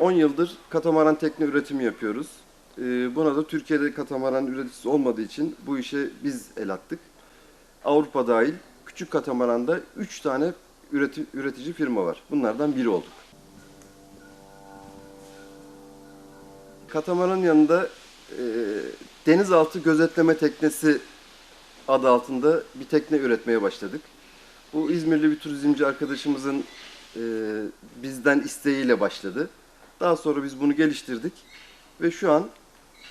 10 yıldır katamaran tekne üretimi yapıyoruz. Ee, Buna da Türkiye'de katamaran üreticisi olmadığı için bu işe biz el attık. Avrupa dahil küçük katamaranda 3 tane üreti- üretici firma var. Bunlardan biri olduk. Katamaranın yanında e, denizaltı gözetleme teknesi adı altında bir tekne üretmeye başladık. Bu İzmirli bir turizmci arkadaşımızın e, bizden isteğiyle başladı. Daha sonra biz bunu geliştirdik ve şu an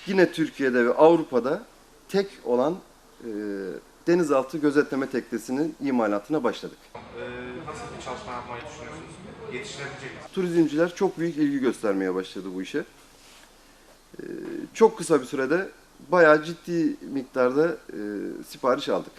yine Türkiye'de ve Avrupa'da tek olan e, denizaltı gözetleme teknesinin imalatına başladık. Ee, nasıl bir çalışma yapmayı düşünüyorsunuz? Yetiştirebilecek misiniz? Turizmciler çok büyük ilgi göstermeye başladı bu işe. E, çok kısa bir sürede bayağı ciddi miktarda e, sipariş aldık.